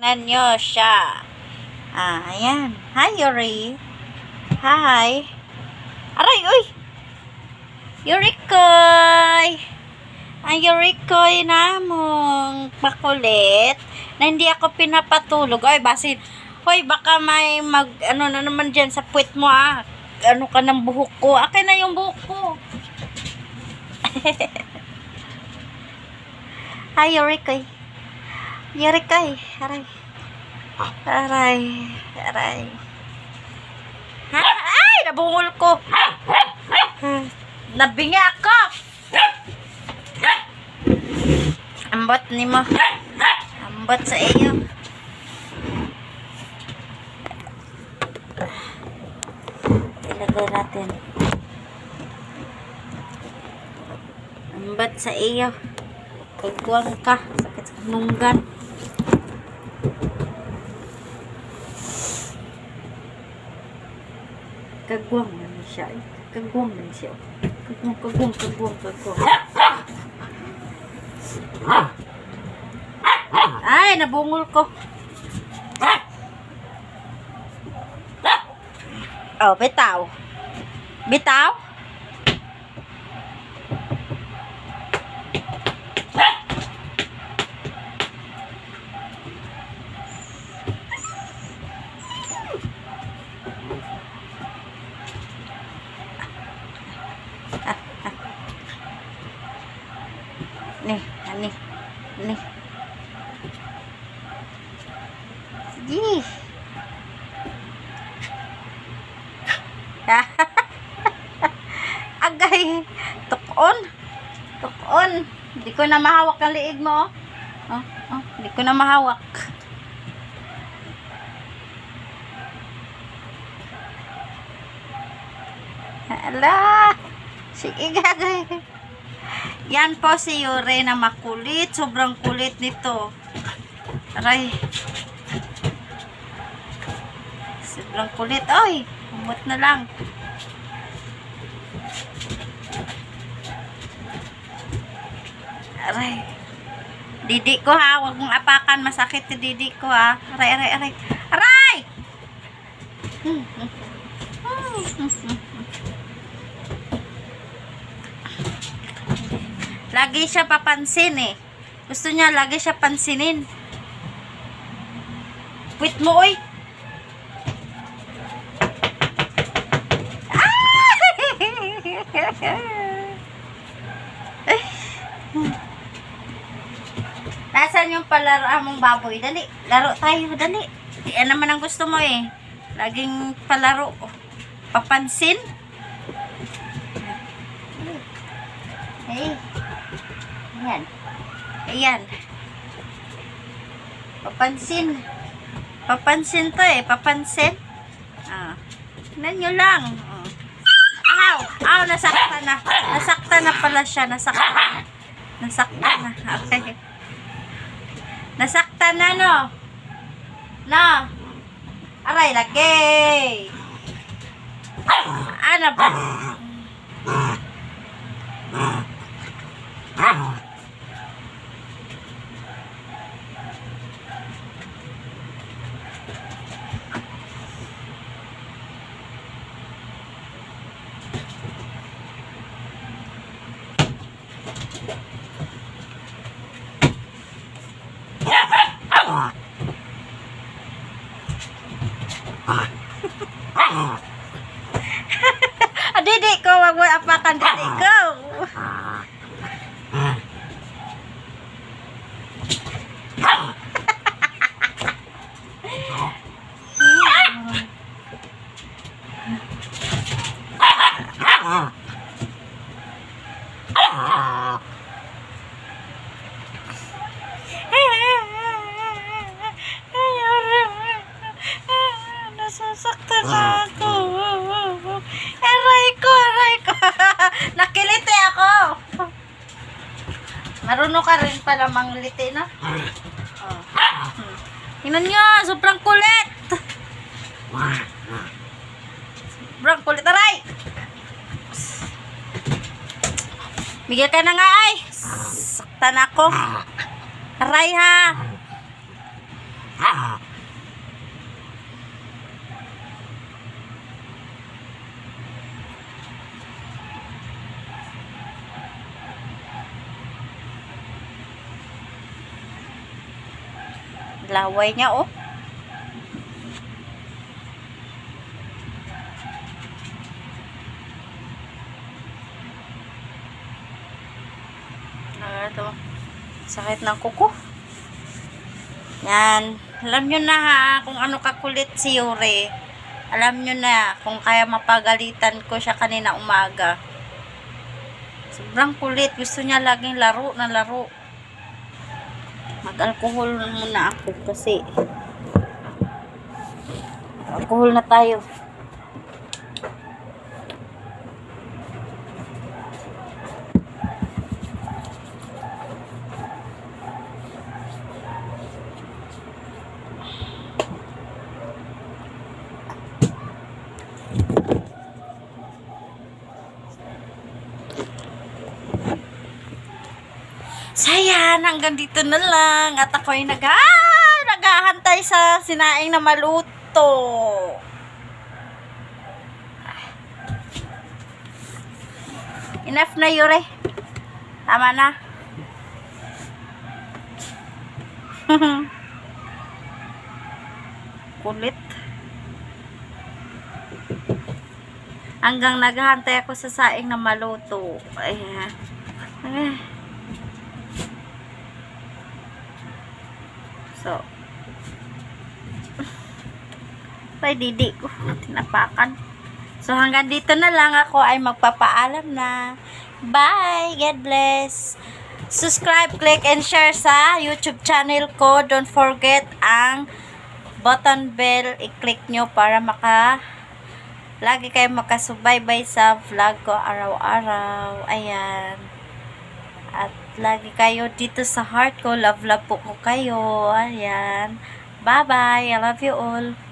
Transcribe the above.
Tingnan nyo siya. Ah, ayan. Hi, Yuri. Hi. Aray, uy! Yurikoy! Ang Yurikoy namong makulit na hindi ako pinapatulog. Ay, basin. Hoy, baka may mag, ano na naman dyan sa puwit mo ah. Ano ka ng buhok ko. Akin na yung buhok ko. Hi, Yurikoy. Yurikoy. Aray. Aray. Aray. Ha? Ay! Nabungol ko. Nabingi ako. Ambot ni mo. Ambot sa iyo. Ilagay natin. Ambot sa iyo. Kagwang ka. Sakit sa nunggan. Kagwang na siya. Kagwang na siya. Kagwang, kagwang, kagwang, kagwang. Ay, nabungol ko. Oh, bitaw. Bitaw? Nih, nih, nih. Sige. Agay. Tukon. Tukon. Hindi ko na mahawak ang liig mo. Oh, oh, oh. Hindi ko na mahawak. Ala. Sige, gagay. Yan po si Yure na makulit. Sobrang kulit nito. Aray. Sobrang kulit. Oy, umot na lang. Aray. Didi ko ha. Huwag mong apakan. Masakit yung didi ko ha. Aray, aray, aray. Aray! Hmm. Hmm, hmm, hmm. Lagi siya papansin eh. Gusto niya lagi siya pansinin. Wait mo, oy. Ah! Nasaan yung palaro mong baboy? Dali, laro tayo, dali. Yan naman ang gusto mo eh. Laging palaro. Papansin. Hey. Ayan. Ayan. Papansin. Papansin to eh. Papansin. Ah. Tignan nyo lang. Oh. Aw! Aw! Nasaktan na. Nasaktan na pala siya. Nasaktan na. Nasaktan na. Okay. Nasaktan na no. No. Aray, lagay. Ano ba? Didi ko, wag mo apakan didi ko. Nasasaktan na ako. Aray ko, aray ko. Nakiliti ako. Marunong ka rin pala mangliti, no? Oh. Tingnan nyo, sobrang kulit. Sobrang kulit, aray. Bigyan ka na nga ay. Saktan ako. Aray ha. Laway niya, oh. Ito. Sakit ng kuko. Yan. Alam nyo na ha, kung ano kakulit si Yuri. Alam nyo na kung kaya mapagalitan ko siya kanina umaga. Sobrang kulit. Gusto niya laging laro na laro. Mag-alcohol muna ako kasi alcohol na tayo. Sayan, hanggang dito na lang. At ako'y nag ah, naghahantay sa sinaing na maluto. Enough na, Yuri. Tama na. Kulit. Hanggang naghahantay ako sa saing na maluto. Ayan. Ay. So, Ay, didi ko. Tinapakan. So, hanggang dito na lang ako ay magpapaalam na. Bye! God bless! Subscribe, click, and share sa YouTube channel ko. Don't forget ang button bell. I-click nyo para maka lagi kayo makasubaybay sa vlog ko araw-araw. Ayan. At lagi kayo dito sa heart ko. Love, love po ko kayo. Ayan. Bye-bye. I love you all.